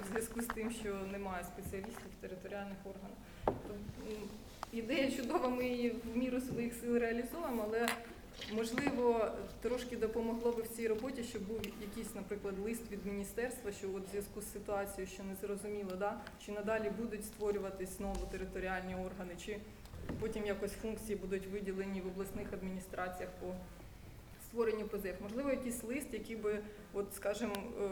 в зв'язку з тим, що немає спеціалістів в територіальних органах. Ідея чудова, ми її в міру своїх сил реалізуємо, але можливо трошки допомогло би в цій роботі, щоб був якийсь, наприклад, лист від міністерства, що от в зв'язку з ситуацією, що не зрозуміло, да, чи надалі будуть створюватись знову територіальні органи, чи потім якось функції будуть виділені в обласних адміністраціях по створенню ПЗФ. Можливо, якийсь лист, який би, от, скажімо, е,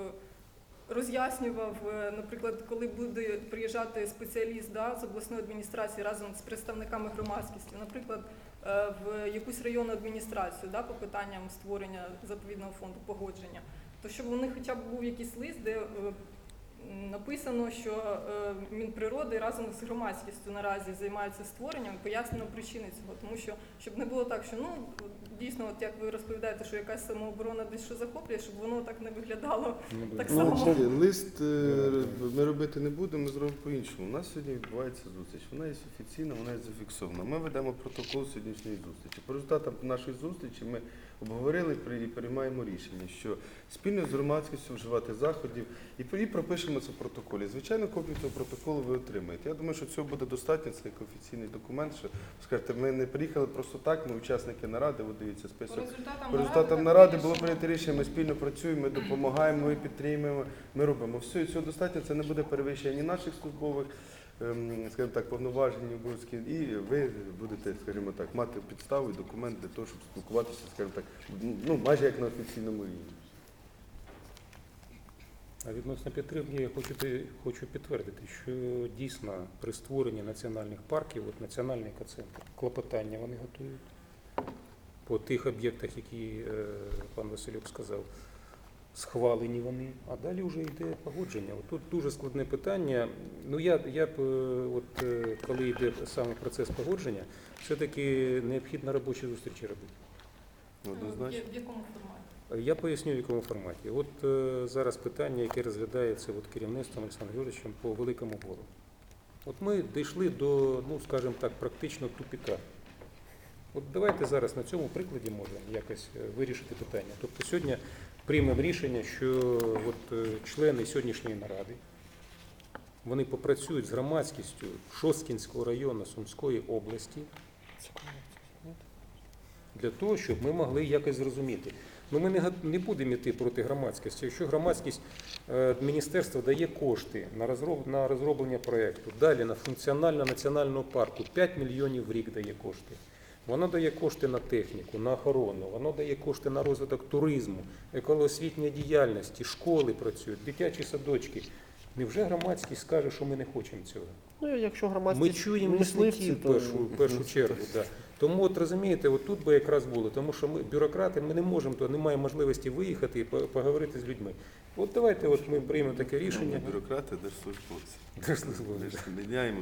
роз'яснював, е, наприклад, коли буде приїжджати спеціаліст да, з обласної адміністрації разом з представниками громадськості, наприклад, е, в якусь районну адміністрацію да, по питанням створення заповідного фонду погодження, то щоб у них хоча б був якийсь лист, де е, написано, що е, Мінприроди разом з громадськістю наразі займаються створенням, пояснено причини цього, тому що щоб не було так, що ну дійсно, от як ви розповідаєте, що якась самооборона десь що захоплює, щоб воно так не виглядало. Так Ну, само. бачите, лист е, ми робити не будемо, ми зробимо по-іншому. У нас сьогодні відбувається зустріч. Вона є офіційна, вона є зафіксована. Ми ведемо протокол сьогоднішньої зустрічі. По результатам нашої зустрічі ми обговорили при- і приймаємо рішення, що спільно з громадськістю вживати заходів і і пропишемо це в протоколі. Звичайно, копію цього протоколу ви отримаєте. Я думаю, що цього буде достатньо. Це як офіційний документ. Що скажете, ми не приїхали просто так. Ми учасники наради. Ви дивіться По список. результатам, По результатам так наради було прийнято рішення, ми спільно працюємо, ми допомагаємо, ми підтримуємо, ми робимо все, і цього достатньо. Це не буде перевищення ні наших службових, ем, скажімо так, повноважень, обов'язків. І ви будете, скажімо так, мати підставу і документ для того, щоб спілкуватися, скажімо так, ну майже як на офіційному рівні. А відносно підтримки я хочу, хочу підтвердити, що дійсно при створенні національних парків, от національний екоцентр, клопотання вони готують по тих об'єктах, які е, пан Василюк сказав, схвалені вони, а далі вже йде погодження. От тут дуже складне питання. Ну я, я б, е, от, е, коли йде саме процес погодження, все-таки необхідно робочі зустрічі робити. Ну, Однозначно. в- В якому форматі? Я поясню, в якому форматі. От е, зараз питання, яке розглядається от, керівництвом Олександром Юрійовичем по великому гору. От ми дійшли до, ну скажімо так, практично тупіка. От давайте зараз на цьому прикладі можемо якось е, вирішити питання. Тобто сьогодні приймемо рішення, що от, е, члени сьогоднішньої наради вони попрацюють з громадськістю Шосткінського району Сумської області для того, щоб ми могли якось зрозуміти. Ну, ми не, не будемо йти проти громадськості. Якщо громадськість е, міністерство дає кошти на, розроб, на розроблення проєкту, далі на функціонального національного парку 5 мільйонів в рік дає кошти. Воно дає кошти на техніку, на охорону, воно дає кошти на розвиток туризму, екологосвітньої діяльності, школи працюють, дитячі садочки. Невже громадськість скаже, що ми не хочемо цього? Ну, якщо Ми чуємо лісників в першу, першу чергу. Да. Тому от розумієте, от тут би якраз було, тому що ми бюрократи, ми не можемо, то немає можливості виїхати і поговорити з людьми. От давайте от ми приймемо таке рішення. Бюрократи, держслужбовці. Держслужбовці. Ми ж не міняємо